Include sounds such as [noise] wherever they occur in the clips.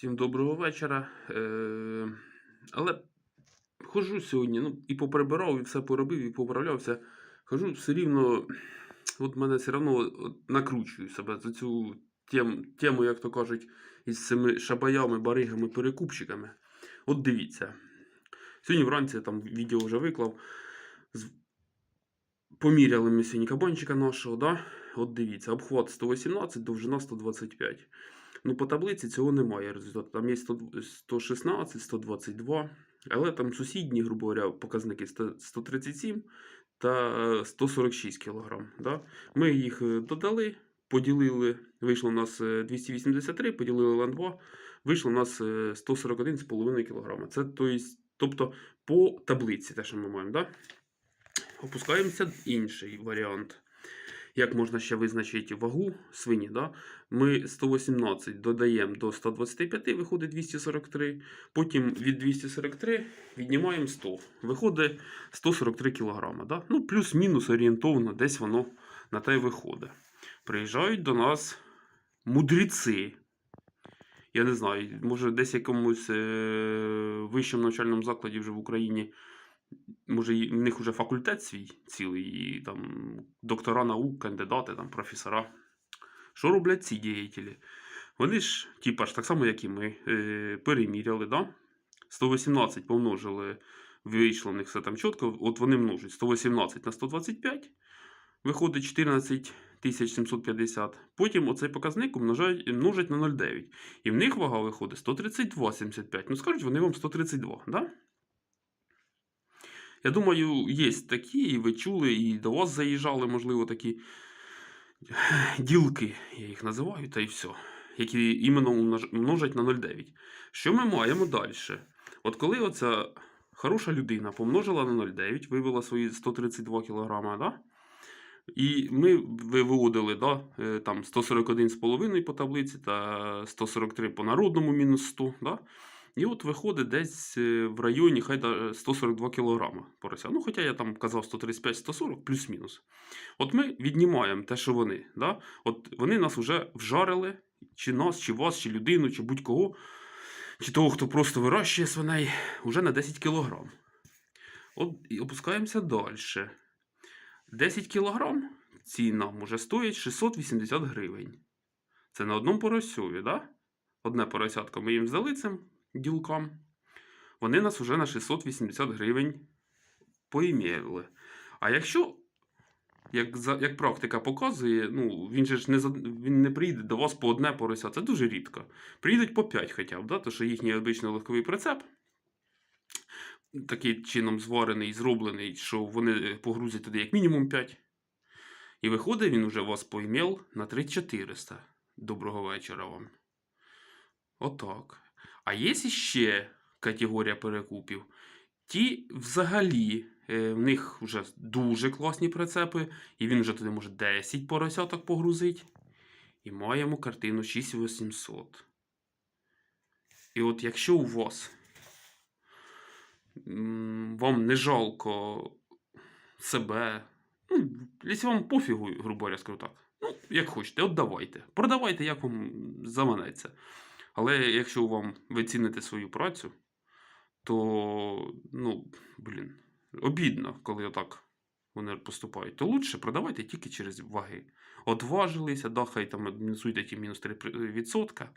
Всім доброго вечора. Е, але хожу сьогодні, ну, і поприбирав, і все поробив, і поправлявся. Хожу все рівно, от мене все одно накручую себе за цю тем, тему, як то кажуть, із цими шабаями, баригами, перекупщиками. От дивіться. Сьогодні вранці я там відео вже виклав. Поміряли ми сьогодні кабанчика нашого, да? От дивіться, обхват 118, довжина 125. Ну, по таблиці цього немає результату. Там є 116, 122, але там сусідні, грубо говоря, показники 137 та е, 146 кг. Да? Ми їх е, додали, поділили, вийшло у нас е, 283, поділили на 2, вийшло у нас е, 141,5 кг. Це то тобто по таблиці, те, що ми маємо. Да? Опускаємося інший варіант. Як можна ще визначити вагу свині? Да? Ми 118 додаємо до 125, виходить 243. Потім від 243 віднімаємо 100. Виходить 143 кг. Да? Ну, плюс-мінус орієнтовно, десь воно на те виходить. Приїжджають до нас мудреці. Я не знаю, може десь якомусь е- вищому навчальному закладі вже в Україні може, в них вже факультет свій цілий, і там доктора наук, кандидати, там, професора. Що роблять ці діятелі? Вони ж, типа ж так само, як і ми, е, переміряли, да? 118 помножили, вийшло в них все там чітко. От вони множать 118 на 125, виходить 14 750. Потім оцей показник умножають, множать на 0,9. І в них вага виходить 132,75. Ну, скажуть, вони вам 132, да? Я думаю, є такі, і ви чули, і до вас заїжджали, можливо, такі [sighs] ділки, я їх називаю, та й все, які іменно множать на 0,9. Що ми маємо далі? От коли оця хороша людина помножила на 0,9, вивела свої 132 кг, да? і ми виводили да, е, там 141,5 по таблиці та 143 по народному мінус 100. Да? І от виходить десь е, в районі хай 142 кг порося. Ну, хоча я там казав 135-140, плюс-мінус. От ми віднімаємо те, що вони. Да? От вони нас вже вжарили, чи нас, чи вас, чи людину, чи будь-кого, чи того, хто просто вирощує свиней, вже на 10 кг. От і опускаємося далі. 10 кг ці нам уже стоять 680 гривень. Це на одному поросьові, да? Одне поросятко ми їм здали ділкам. Вони нас вже на 680 гривень поім'яли. А якщо, як, як практика показує, ну, він же ж не, він не приїде до вас по одне порося, це дуже рідко. Приїдуть по 5 хоча б, да? тому що їхній обичний легковий прицеп таким чином зварений, зроблений, що вони погрузять туди як мінімум 5. І виходить, він уже вас поймел на 3400. Доброго вечора вам. Отак. А є ще категорія перекупів. Ті взагалі, е, в них вже дуже класні прицепи, і він вже туди може 10 поросяток погрузить. І маємо картину 6800. І от якщо у вас вам не жалко себе, ну, якщо вам пофігу, грубо говоря, скажу так. Ну, як хочете, от давайте. Продавайте, як вам заманеться. Але якщо вам ви ціните свою працю, то, ну, блін, обідно, коли отак вони поступають, то лучше продавайте тільки через ваги. Отважилися, да, хай там мінусуйте ті мінус 3%,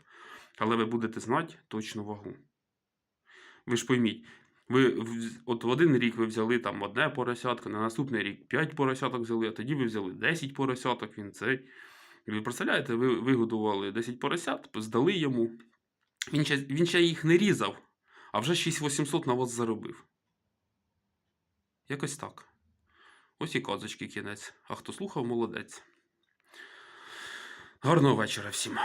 але ви будете знати точну вагу. Ви ж пойміть, ви от в один рік ви взяли там одне поросятко, на наступний рік 5 поросяток взяли, а тоді ви взяли 10 поросяток, він цей. Ви представляєте, ви вигодували 10 поросят, здали йому. Він ще, він ще їх не різав, а вже 6800 на вас заробив. Якось так. Ось і казочки кінець. А хто слухав, молодець. Гарного вечора всім.